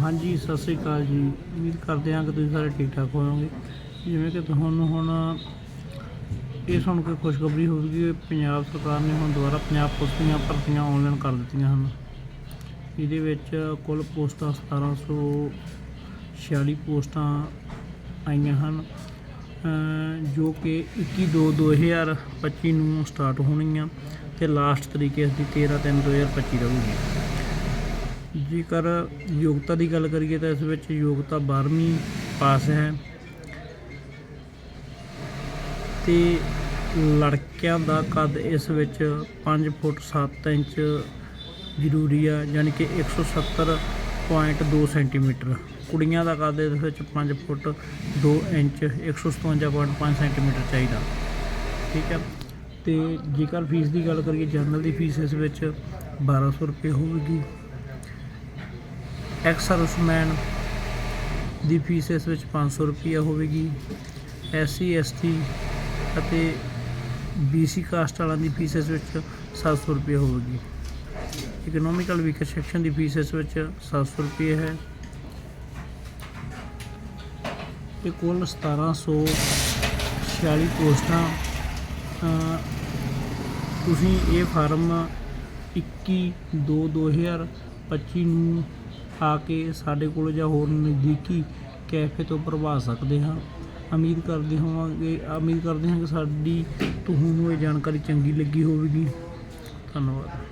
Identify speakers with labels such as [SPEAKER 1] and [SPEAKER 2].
[SPEAKER 1] ਹਾਂਜੀ, ਸਤਿ ਸ੍ਰੀ ਅਕਾਲ ਜੀ। ਉਮੀਦ ਕਰਦੇ ਹਾਂ ਕਿ ਤੁਸੀਂ ਸਾਰੇ ਠੀਕ ਠਾਕ ਹੋਵੋਗੇ। ਜਿਵੇਂ ਕਿ ਤੁਹਾਨੂੰ ਹੁਣ ਇਹ ਸੁਣ ਕੇ ਖੁਸ਼ਖਬਰੀ ਹੋਵੇਗੀ ਪੰਜਾਬ ਸਰਕਾਰ ਨੇ ਹੁਣ ਦੁਬਾਰਾ ਪੰਜਾਬ ਪੁਲਿਸ ਦੀਆਂ ਭਰਤੀਆਂ ਆਨਲਾਈਨ ਕਰ ਦਿੱਤੀਆਂ ਹਨ। ਇਹਦੇ ਵਿੱਚ ਕੁੱਲ ਪੋਸਟਾਂ 1746 ਪੋਸਟਾਂ ਆਈਆਂ ਹਨ ਜੋ ਕਿ 21/2/2025 ਨੂੰ ਸਟਾਰਟ ਹੋਣਗੀਆਂ ਤੇ ਲਾਸਟ ਤਰੀਕ ਇਸ ਦੀ 13/3/2025 ਰਹੂਗੀ ਜੇਕਰ ਯੋਗਤਾ ਦੀ ਗੱਲ ਕਰੀਏ ਤਾਂ ਇਸ ਵਿੱਚ ਯੋਗਤਾ 12ਵੀਂ ਪਾਸ ਹੈ। ਤੇ ਲੜਕਿਆਂ ਦਾ ਕੱਦ ਇਸ ਵਿੱਚ 5 ਫੁੱਟ 7 ਇੰਚ ਜ਼ਰੂਰੀ ਆ, ਯਾਨੀ ਕਿ 170.2 ਸੈਂਟੀਮੀਟਰ ਕੁੜੀਆਂ ਦਾ ਕੱਦ ਇਸ ਵਿੱਚ 5 ਫੁੱਟ 2 ਇੰਚ 157.5 ਸੈਂਟੀਮੀਟਰ ਚਾਹੀਦਾ। ਠੀਕ ਹੈ ਤੇ ਜੇਕਰ ਫੀਸ ਦੀ ਗੱਲ ਕਰੀਏ, ਜਨਰਲ ਦੀ ਫੀਸ ਇਸ ਵਿੱਚ 1200 ਰੁਪਏ ਹੋਵੇਗੀ। ਐਕਸ ਸਰਵਿਸਮੈਨ ਦੀ ਫੀਸ ਇਸ ਵਿੱਚ 500 ਰੁਪਏ ਹੋਵੇਗੀ। ਐਸਸੀ, ਐਸਟੀ ਅਤੇ ਬੀਸੀ ਕਾਸਟ ਵਾਲਿਆਂ ਦੀ ਫੀਸ ਇਸ ਵਿੱਚ 700 ਰੁਪਏ ਹੋਵੇਗੀ। ਇਕਨੋਮਿਕਲ ਵੀਕਰ ਸੈਕਸ਼ਨ ਦੀ ਫੀਸ ਇਸ ਵਿੱਚ 700 ਰੁਪਏ ਹੈ। ਇਹ ਕੁੱਲ 1746 ਪੋਸਟਾਂ ਤੁਸੀਂ ਇਹ ਫਾਰਮ 21 2 2025 ਨੂੰ ਆ ਕੇ ਸਾਡੇ ਕੋਲ ਜਾਂ ਹੋਰ ਨਜ਼ਦੀਕੀ ਕੈਫੇ ਤੋਂ ਭਰਵਾ ਸਕਦੇ ਹਾਂ। ਉਮੀਦ ਕਰਦੇ ਹੋਵਾਂਗੇ, ਉਮੀਦ ਕਰਦੇ ਹਾਂ ਕਿ ਸਾਡੀ ਤੁਹਾਨੂੰ ਇਹ ਜਾਣਕਾਰੀ ਚੰਗੀ ਲੱਗੀ ਹੋਵੇਗੀ। ਧੰਨਵਾਦ।